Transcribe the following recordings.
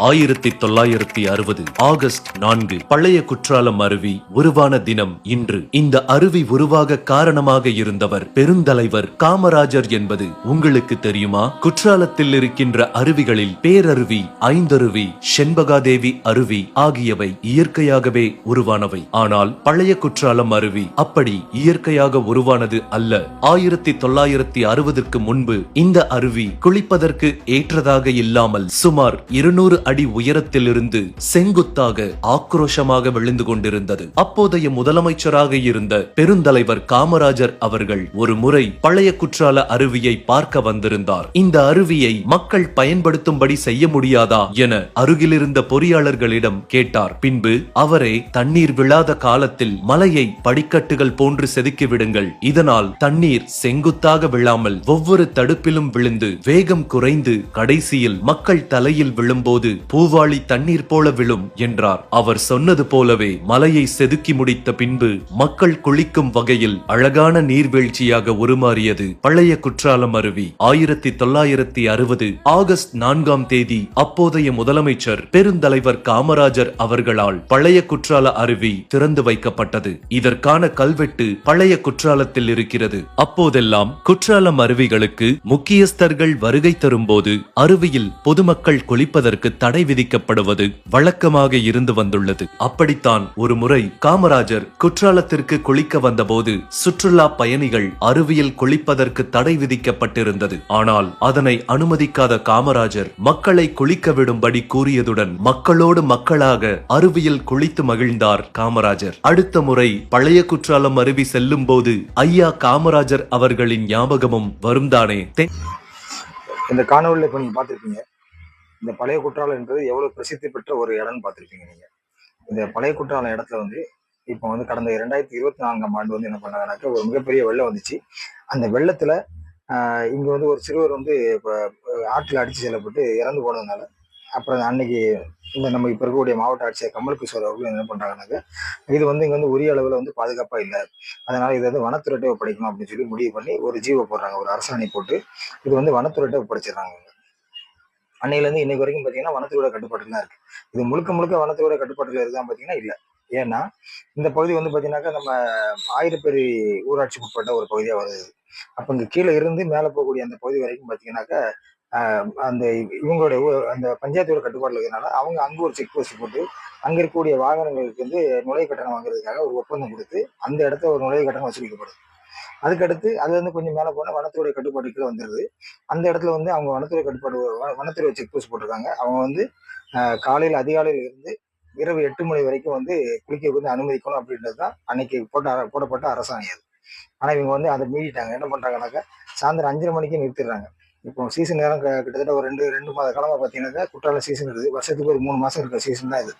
ஆயிரத்தி தொள்ளாயிரத்தி அறுபது ஆகஸ்ட் நான்கு. பழைய குற்றாலம் அருவி உருவான தினம் இன்று. இந்த அருவி உருவாக காரணமாக இருந்தவர் பெருந்தலைவர் காமராஜர் என்பது உங்களுக்கு தெரியுமா? குற்றாலத்தில் இருக்கின்ற அருவிகளில் பேரருவி ஐந்தருவி செண்பகாதேவி அருவி ஆகியவை இயற்கையாகவே உருவானவை. ஆனால் பழைய குற்றாலம் அருவி அப்படி இயற்கையாக உருவானது அல்ல. ஆயிரத்தி தொள்ளாயிரத்தி அறுபதற்கு முன்பு இந்த அருவி குளிப்பதற்கு ஏற்றதாக இல்லாமல் சுமார் இருநூறு அடி உயரத்திலிருந்து செங்குத்தாக ஆக்ரோஷமாக விழுந்து கொண்டிருந்தது. அப்போதைய முதலமைச்சராக இருந்த பெருந்தலைவர் காமராஜர் அவர்கள் ஒரு முறை பழைய குற்றால அருவியை பார்க்க வந்திருந்தார். இந்த அருவியை மக்கள் பயன்படுத்தும்படி செய்ய முடியாதா என அருகிலிருந்த பொறியாளர்களிடம் கேட்டார். பின்பு அவரே தண்ணீர் விழாத காலத்தில் மலையை படிக்கட்டுகள் போன்று செதுக்கி விடுங்கள். இதனால் தண்ணீர் செங்குத்தாக விழாமல் ஒவ்வொரு தடுப்பிலும் விழுந்து வேகம் குறைந்து கடைசியில் மக்கள் தலையில் விழும்போது பூவாளி தண்ணீர் போல விழும் என்றார். அவர் சொன்னது போலவே மலையை செதுக்கி முடித்த பின்பு மக்கள் குளிக்கும் வகையில் அழகான நீர்வீழ்ச்சியாக உருமாறியது. பழைய குற்றாலம் அருவி ஆயிரத்தி தொள்ளாயிரத்தி அறுபது ஆகஸ்ட் நான்காம் தேதி அப்போதைய முதலமைச்சர் பெருந்தலைவர் காமராஜர் அவர்களால் பழைய குற்றால அருவி திறந்து வைக்கப்பட்டது. இதற்கான கல்வெட்டு பழைய குற்றாலத்தில் இருக்கிறது. அப்போதெல்லாம் குற்றாலம் அருவிகளுக்கு முக்கியஸ்தர்கள் வருகை தரும்போது அருவியில் பொதுமக்கள் குளிப்பதற்கு தடை விதிக்கப்படுவது வழக்கமாக இருந்து வந்துள்ளது. அப்படித்தான் ஒரு முறை காமராஜர் குற்றாலத்திற்கு குளிக்க வந்தபோது சுற்றுலா பயணிகள் அருவியில் குளிப்பதற்கு தடை விதிக்கப்பட்டிருந்தது. ஆனால் அதனை அனுமதிக்காத காமராஜர் மக்களை குளிக்க விடும்படி கூறியதுடன் மக்களோடு மக்களாக அருவியில் குளித்து மகிழ்ந்தார் காமராஜர். அடுத்த முறை பழைய குற்றாலம் அருவி செல்லும் போது ஐயா காமராஜர் அவர்களின் ஞாபகமும் வரும்தானே? இந்த காணொலியில் இப்போ நீங்கள் பார்த்துருப்பீங்க. இந்த பழைய குற்றாலம் என்பது எவ்வளோ பிரசித்தி பெற்ற ஒரு இடம்னு பார்த்துருப்பீங்க நீங்கள் இந்த பழைய குற்றாலம் இடத்துல வந்து இப்போ வந்து கடந்த இரண்டாயிரத்தி இருபத்தி நான்காம் ஆண்டு வந்து என்ன பண்ணாங்கனாக்க ஒரு மிகப்பெரிய வெள்ளம் வந்துச்சு. அந்த வெள்ளத்துல ஆஹ் இங்க வந்து ஒரு சிறுவர் வந்து இப்போ ஆற்றில் அடித்து செல்லப்பட்டு இறந்து போனதுனால அப்புறம் அன்னைக்கு இந்த நம்ம இப்போ இருக்கக்கூடிய மாவட்ட ஆட்சியர் கமல் கிஷோர் அவர்கள் என்ன பண்ணுறாங்கனாக்க இது வந்து இங்கே வந்து உரிய அளவில் வந்து பாதுகாப்பாக இல்லை. அதனால் இதை வந்து வனத்துறையிட்ட ஒப்படைக்கணும் அப்படின்னு சொல்லி முடிவு பண்ணி ஒரு ஜீவோ போடுறாங்க. ஒரு அரசாணை போட்டு இது வந்து வனத்துறையிட்ட ஒப்படைச்சிடுறாங்க. அன்னையிலேருந்து இன்னைக்கு வரைக்கும் பார்த்தீங்கன்னா வனத்தோட கட்டுப்பாட்டில் தான் இருக்கு. இது முழுக்க முழுக்க வனத்தோட கட்டுப்பாட்டில் இருக்குதான் பார்த்தீங்கன்னா இல்லை. ஏன்னா இந்த பகுதி வந்து பார்த்தீங்கன்னாக்கா நம்ம ஆயிரப்பேரி ஊராட்சிக்கு உட்பட்ட ஒரு பகுதியாக வருது. அப்போ இங்கே கீழே இருந்து மேலே போகக்கூடிய அந்த பகுதி வரைக்கும் பார்த்தீங்கன்னாக்கா அந்த இவங்களுடைய ஊர் அந்த பஞ்சாயத்தோட கட்டுப்பாட்டில் இருக்கிறனால அவங்க அங்கே ஒரு செக் போஸ்ட் போட்டு அங்கே இருக்கக்கூடிய வாகனங்களுக்கு வந்து நுழைவு கட்டணம் வாங்குறதுக்காக ஒரு ஒப்பந்தம் கொடுத்து அந்த இடத்த ஒரு நுழைவு கட்டணம் வசூலிக்கப்படுது. அதுக்கடுத்து அது வந்து கொஞ்சம் மேலே போனால் வனத்துறை கட்டுப்பாட்டுக்குள்ள வந்துடுது அந்த இடத்துல வந்து அவங்க வனத்துறை கட்டுப்பாடு வனத்துறை செக் போஸ்ட் போட்டிருக்காங்க. அவங்க வந்து காலையில் அதிகாலையில் இருந்து இரவு எட்டு மணி வரைக்கும் வந்து குளிக்க வந்து அனுமதிக்கணும் அப்படின்றது தான் அன்னைக்கு போட்ட அர- போடப்பட்ட அரசாங்கம் அது. ஆனால் இவங்க வந்து அதை மீறிட்டாங்க. என்ன பண்ணுறாங்கனாக்கா சாயந்தரம் அஞ்சரை மணிக்கு நிறுத்திடுறாங்க. இப்போ சீசன் நேரம் க- கிட்டத்தட்ட ஒரு ரெண்டு ரெண்டு மாத காலமாக பார்த்தீங்கன்னாக்கா குற்றால சீசன் இருக்குது வருஷத்துக்கு ஒரு மூணு மாசம் இருக்கிற சீசன் தான் இது.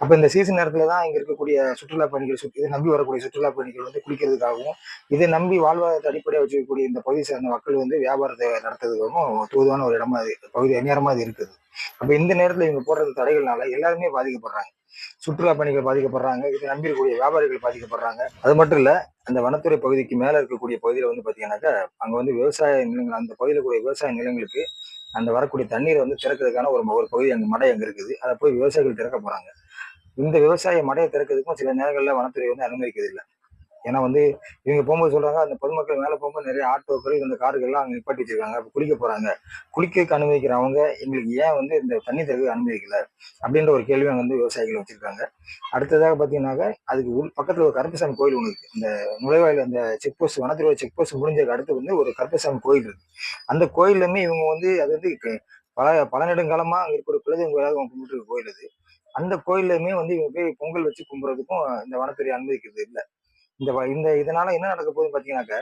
அப்போ இந்த சீசன் நேரத்தில் தான் இங்கே இருக்கக்கூடிய சுற்றுலா பயணிகள் சுற்றி இதை நம்பி வரக்கூடிய சுற்றுலா பயணிகள் வந்து குளிக்கிறதுக்காகவும் இதை நம்பி வாழ்வாதாரத்தை அடிப்படையாக வச்சுக்கக்கூடிய இந்த பகுதியை சேர்ந்த மக்கள் வந்து வியாபாரத்தை நடத்துறதுக்காகவும் தூதுவான ஒரு இடமா அது பகுதி நேரமா அது இருக்குது. அப்ப இந்த நேரத்துல இவங்க போடுற தடைகள்னால எல்லாருமே பாதிக்கப்படுறாங்க. சுற்றுலா பயணிகள் பாதிக்கப்படுறாங்க இதை நம்பியிருக்கக்கூடிய வியாபாரிகள் பாதிக்கப்படுறாங்க. அது மட்டும் இல்ல அந்த வனத்துறை பகுதிக்கு மேல இருக்கக்கூடிய பகுதியில வந்து பாத்தீங்கன்னாக்கா அங்க வந்து விவசாய நிலங்கள் அந்த பகுதியில் கூடிய விவசாய நிலங்களுக்கு அந்த வரக்கூடிய தண்ணீரை வந்து திறக்கிறதுக்கான ஒரு ஒரு பகுதி அங்க மடை அங்க இருக்குது. அதை போய் விவசாயிகள் திறக்க போறாங்க. இந்த விவசாய மடையை திறக்கிறதுக்கும் சில நேரங்களில் வனத்துறை வந்து அனுமதிக்கிறது இல்லை ஏன்னா வந்து இவங்க போகும்போது சொல்றாங்க அந்த பொதுமக்கள் மேலே போகும்போது நிறைய ஆட்டோக்கள் இந்த கார்கள்லாம் அங்கே நிப்பாட்டி வச்சிருக்காங்க. குளிக்க போறாங்க. குளிக்க அனுமதிக்கிறவங்க எங்களுக்கு ஏன் வந்து இந்த தண்ணி திறக்க அனுமதிக்கல? அப்படின்ற ஒரு கேள்வி அங்கே வந்து விவசாயிகள் வச்சிருக்காங்க. அடுத்ததாக பார்த்தீங்கன்னாக்க அதுக்கு உள் பக்கத்தில் ஒரு கருப்பசாமி கோயில் ஒன்று இருக்கு. இந்த நுழைவாயில் அந்த செக் போஸ்ட் வனத்துறை செக் போஸ்ட் முடிஞ்சதுக்கு அடுத்து வந்து ஒரு கருப்பசாமி கோயில் இருக்கு. அந்த கோயிலுமே இவங்க வந்து அது வந்து க- பல பல நெடுங்காலமா அங்க இருக்கிற குலதெய்வம் கோயிலாக கும்பிட்டு கோயில் அது. அந்த கோயிலுமே வந்து இவங்க போய் பொங்கல் வச்சு கும்புறதுக்கும் இந்த வனத்துறை அனுமதிக்கிறது இல்லை. இந்த வ- இந்த இதனால என்ன நடக்க போகுதுன்னு பாத்தீங்கன்னாக்க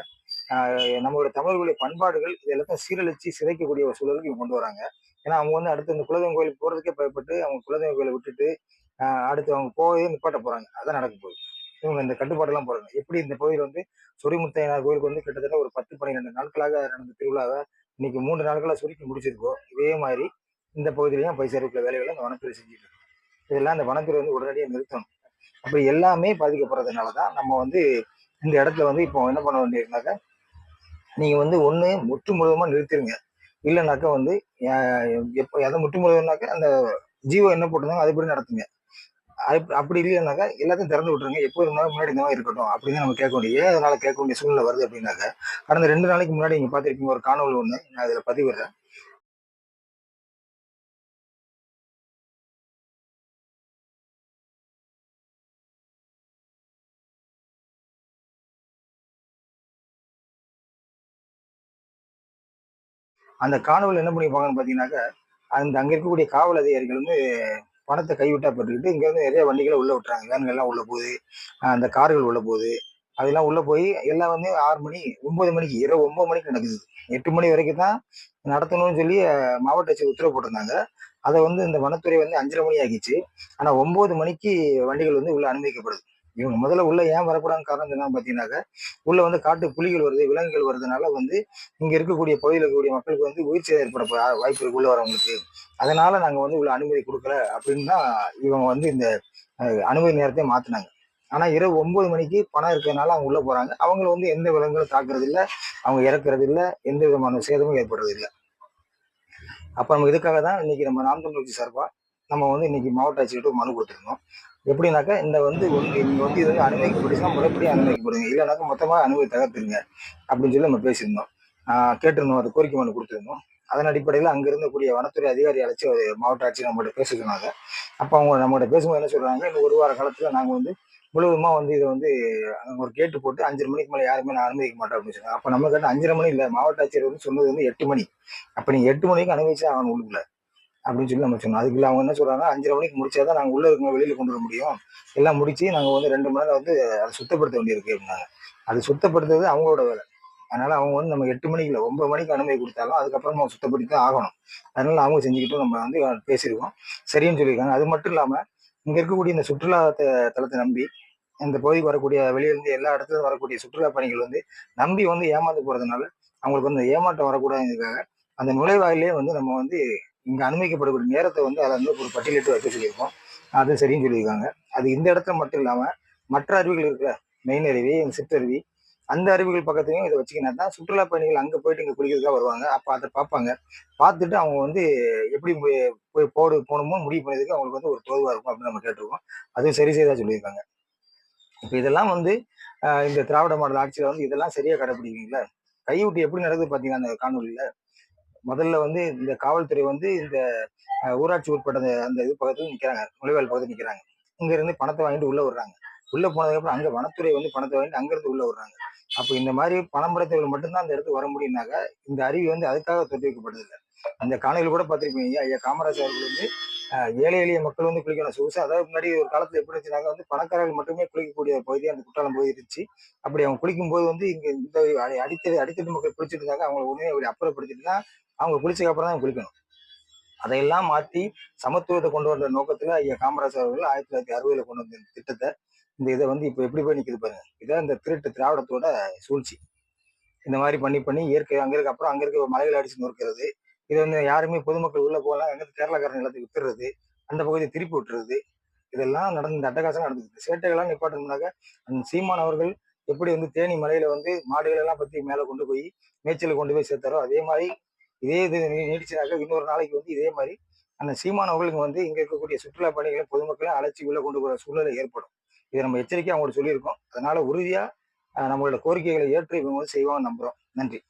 நம்மளுடைய நம்மளோட தமிழர்களுடைய பண்பாடுகள் இது எல்லாத்தையும் சீரழிச்சு சிதைக்கக்கூடிய ஒரு சூழலுக்கு இவங்க கொண்டு வராங்க. ஏன்னா அவங்க வந்து அடுத்து இந்த குலதெய்வம் கோயிலுக்கு போறதுக்கே பயப்பட்டு அவங்க குலதெய்வம் கோயிலை விட்டுட்டு அடுத்து அவங்க போகவே நிப்பாட்ட போறாங்க. அதான் நடக்க போகுது. இவங்க இந்த கட்டுப்பாடெல்லாம் போறாங்க எப்படி இந்த கோயில் வந்து சொரிமுத்தையனார் கோயிலுக்கு வந்து கிட்டத்தட்ட ஒரு பத்து பன்னிரெண்டு நாட்களாக நடந்த திருவிழாவை இன்னைக்கு மூன்று நாட்களாக சுருக்கி முடிச்சிருக்கோம் இதே மாதிரி இந்த பகுதியிலையும் பைசா இருக்கிற வேலைகளை இந்த வனத்துறை செஞ்சுட்டு இருக்கு இதெல்லாம் அந்த வனத்துறை வந்து உடனடியாக நிறுத்தணும். அப்படி எல்லாமே பாதிக்கப்படுறதுனால தான் நம்ம வந்து இந்த இடத்துல வந்து இப்போ என்ன பண்ண வேண்டியிருந்தாக்க நீங்க வந்து ஒண்ணு முற்று முழுவதுமாக நிறுத்திடுங்க இல்லைனாக்கா வந்து எப்போ எதை முற்று முழுவதுனாக்க அந்த ஜியோ என்ன போட்டிருந்தாங்க அதுபடி நடத்துங்க. அது- அப்படி இல்லைனாக்கா எல்லாத்தையும் திறந்து விட்டுருங்க. எப்போ இருந்தாலும் முன்னாடி இந்த மாதிரி இருக்கட்டும் அப்படின்னு நம்ம கேட்க வேண்டிய ஏன் அதனால கேட்க வேண்டிய சூழ்நிலை வருது அப்படின்னாக்கா கடந்த ரெண்டு நாளைக்கு முன்னாடி நீங்க பார்த்துருக்கீங்க ஒரு காணொலி ஒன்று நான் இதுல பதிவிடுறேன். அந்த காணொலி என்ன பண்ணிப்பாங்கன்னு பார்த்தீங்கன்னாக்கா அந்த அங்கே இருக்கக்கூடிய காவல் அதிகாரிகள் வந்து பணத்தை கைவிட்டா பெற்றுக்கிட்டு இங்கேருந்து நிறைய வண்டிகளை உள்ளே விட்டுறாங்க. வேன்கள்லாம் உள்ளே போகுது. அந்த கார்கள் உள்ளே போகுது. அதெல்லாம் உள்ளே போய் எல்லாம் வந்து ஆறு மணி ஒன்பது மணிக்கு இரவு ஒன்பது மணிக்கு நடக்குது. எட்டு மணி வரைக்கும் தான் நடத்தணும்னு சொல்லி மாவட்ட ஆட்சி உத்தரவு போட்டிருந்தாங்க. அதை வந்து இந்த வனத்துறை வந்து அஞ்சரை மணி ஆகிச்சு. ஆனால் ஒம்பது மணிக்கு வண்டிகள் வந்து உள்ளே அனுமதிக்கப்படுது. இவங்க முதல்ல உள்ள ஏன் வரக்கூடாது காரணம் என்னன்னு பாத்தீங்கன்னாக்கா உள்ள வந்து காட்டு புலிகள் வருது விலங்குகள் வருதுனால வந்து இங்க இருக்கக்கூடிய பகுதியில் இருக்கக்கூடிய மக்களுக்கு வந்து உயிர் சேதம் ஏற்பட வாய்ப்பு இருக்கு உள்ள வரவங்களுக்கு. அதனால நாங்க வந்து உள்ள அனுமதி கொடுக்கல அப்படின்னு தான் இவங்க வந்து இந்த அனுமதி நேரத்தை மாத்தினாங்க. ஆனால் இரவு ஒன்பது மணிக்கு பணம் இருக்கிறதுனால அவங்க உள்ளே போறாங்க. அவங்கள வந்து எந்த விலங்குகளும் தாக்குறது இல்லை அவங்க இறக்குறது இல்லை எந்த விதமான சேதமும் ஏற்படுறது இல்லை. அப்போ நம்ம இதுக்காக தான் இன்னைக்கு நம்ம நாம் தமிழ் கட்சி நம்ம வந்து இன்னைக்கு மாவட்ட ஆட்சியர்கிட்ட மனு கொடுத்துருந்தோம். எப்படின்னாக்கா இந்த வந்து ஒன்று வந்து இது வந்து அனுமதிக்கப்படுச்சுன்னா முறைப்படி அனுமதிக்கப்படுங்க. இல்லைனாக்கா மொத்தமாக அனுமதி தகர்த்துருங்க அப்படின்னு சொல்லி நம்ம பேசியிருந்தோம். கேட்டிருந்தோம் அது கோரிக்கை மனு கொடுத்துருந்தோம். அதன் அடிப்படையில் அங்க இருந்தக்கூடிய வனத்துறை அதிகாரி அழைச்சி ஒரு மாவட்ட ஆட்சியர் நம்மகிட்ட பேச சொன்னாங்க அப்போ அவங்க நம்மகிட்ட பேசும்போது என்ன சொல்றாங்க இன்னும் ஒரு வார காலத்துல நாங்கள் வந்து முழுவதுமா வந்து இதை வந்து ஒரு கேட்டு போட்டு அஞ்சரை மணிக்கு மேலே யாருமே நான் அனுமதிக்க மாட்டேன் அப்படின்னு சொன்னாங்க. அப்போ நம்ம கேட்டால் அஞ்சரை மணி இல்லை மாவட்ட ஆட்சியர் வந்து சொன்னது வந்து எட்டு மணி. அப்போ நீங்கள் எட்டு மணிக்கு அனுமதிச்சு அவன் உள்ளுக்குள்ள. அப்படின்னு சொல்லி நம்ம சொன்னோம். அதுக்குள்ள அவங்க என்ன சொல்கிறாங்க அஞ்சரை மணிக்கு முடிச்சாதான் நாங்க உள்ள இருக்கோம் வெளியில கொண்டு வர முடியும். எல்லாம் முடிச்சு நாங்க வந்து ரெண்டு மணி நேரம் வந்து அதை சுத்தப்படுத்த வேண்டியிருக்கு அப்படின்னாங்க. அது சுத்தப்படுத்துறது அவங்களோட வேலை. அதனால அவங்க வந்து நம்ம எட்டு மணிக்கு இல்லை ஒன்பது மணிக்கு அனுமதி கொடுத்தாலும் அதுக்கப்புறம் நம்ம சுத்தப்படுத்தி தான் ஆகணும். அதனால அவங்க செஞ்சுக்கிட்டும் நம்ம வந்து பேசியிருக்கோம். சரின்னு சொல்லியிருக்காங்க. அது மட்டும் இல்லாம இங்க இருக்கக்கூடிய இந்த சுற்றுலா த- தலத்தை நம்பி இந்த பகுதிக்கு வரக்கூடிய வெளியிலிருந்து எல்லா இடத்துல வரக்கூடிய சுற்றுலா பணிகள் வந்து நம்பி வந்து ஏமாந்து போறதுனால அவங்களுக்கு வந்து ஏமாற்றம் வரக்கூடாதுங்கிறதுக்காக அந்த நுழைவாயிலே வந்து நம்ம வந்து இங்கே அனுமதிக்கப்படக்கூடிய நேரத்தை வந்து அதை வந்து ஒரு பட்டியலிட்டு வைக்க சொல்லியிருக்கோம். அது சரின்னு சொல்லியிருக்காங்க. அது இந்த இடத்துல மட்டும் இல்லாமல் மற்ற அருவிகள் இருக்கிற மெயின் அருவி இந்த சிற்றருவி அந்த அருவிகள் பக்கத்துலையும் இதை வச்சுக்கினா தான் சுற்றுலா பயணிகள் அங்கே போயிட்டு இங்கே குளிக்கிறதுக்காக வருவாங்க. அப்போ அதை பார்ப்பாங்க. பார்த்துட்டு அவங்க வந்து எப்படி போய் போடு போகணுமோ முடிவு பண்ணதுக்கு அவங்களுக்கு வந்து ஒரு தோதுவாக இருக்கும் அப்படின்னு நம்ம கேட்டிருக்கோம். அதுவும் சரி செய்தா சொல்லியிருக்காங்க. இப்போ இதெல்லாம் வந்து இந்த திராவிட மாடல் ஆட்சியில் வந்து இதெல்லாம் சரியாக கடைபிடிக்கிறீங்களா கைவிட்டு எப்படி நடக்குது பார்த்தீங்கன்னா அந்த காணொலியில்? முதல்ல வந்து இந்த காவல்துறை வந்து இந்த ஊராட்சி உட்பட்ட அந்த இது பக்கத்துல நிக்கிறாங்க. நுழைவாயில் பக்கத்துல நிக்கிறாங்க. இங்க இருந்து பணத்தை வாங்கிட்டு உள்ள விடுறாங்க உள்ள போனதுக்கப்புறம் அங்க வனத்துறை வந்து பணத்தை வாங்கிட்டு அங்கிருந்து உள்ள விடுறாங்க அப்ப இந்த மாதிரி பணம் படைத்தவர்கள் மட்டும்தான் அந்த இடத்துக்கு வர முடியும்னாக்க இந்த அருவி வந்து அதுக்காக தொட்டி இல்லை. அந்த காணொலியில் கூட பார்த்திருப்பீங்க. ஐயா காமராஜ் அவர்கள் வந்து ஏழை எளிய மக்கள் வந்து குளிக்கணும். சொகுசா அதாவது முன்னாடி ஒரு காலத்துல எப்படி இருந்துச்சுனாக்க வந்து பணக்காரர்கள் மட்டுமே குளிக்கக்கூடிய ஒரு பகுதி அந்த குற்றாலம் பகுதி இருந்துச்சு. அப்படி அவங்க குளிக்கும்போது வந்து இங்க இந்த அடித்தடி அடித்தடி மக்கள் குளிச்சுட்டு இருந்தாங்க. அவங்களை உடனே அப்படி அப்புறப்படுத்திட்டு தான் அவங்க குளிச்சதுக்கு அப்புறம் தான் குளிக்கணும். அதையெல்லாம் மாற்றி சமத்துவத்தை கொண்டு வந்த நோக்கத்தில் ஐயா காமராஜ் அவர்கள் ஆயிரத்தி தொள்ளாயிரத்தி அறுபதுல கொண்டு வந்த திட்டத்தை இந்த இதை வந்து இப்போ எப்படி போய் நிற்கிது பாருங்க. இதான் இந்த திருட்டு திராவிடத்தோட சூழ்ச்சி. இந்த மாதிரி பண்ணி பண்ணி இயற்கை அங்கே இருக்க அப்புறம் அங்கே இருக்க மலைகளை அடிச்சு நொறுக்கிறது இது வந்து யாருமே பொதுமக்கள் உள்ளே போகலாம் எங்கே கேரளாக்காரன் நிலத்துக்கு விட்டுறது அந்த பகுதியை திருப்பி விட்டுறது இதெல்லாம் நடந்து இந்த அட்டகாசம் நடந்துருக்கு சேட்டைகள்லாம் நிப்பாட்டணும்னாக்க அந்த சீமான் அவர்கள் எப்படி வந்து தேனி மலையில வந்து மாடுகள் எல்லாம் பத்தி மேலே கொண்டு போய் மேய்ச்சலுக்கு கொண்டு போய் சேர்த்தாரோ அதே மாதிரி இதே இது நீ- நீடிச்சுனாக்க இன்னொரு நாளைக்கு வந்து இதே மாதிரி அந்த சீமானவர்களுக்கு வந்து இங்க இருக்கக்கூடிய சுற்றுலா பயணிகளை பொதுமக்களை அழைச்சி உள்ள கொண்டு போற சூழ்நிலை ஏற்படும். இதை நம்ம எச்சரிக்கையாக அவங்களுக்கு சொல்லியிருக்கோம். அதனால உறுதியா நம்மளோட கோரிக்கைகளை ஏற்று இவங்க வந்து செய்வாங்க நம்புறோம். நன்றி.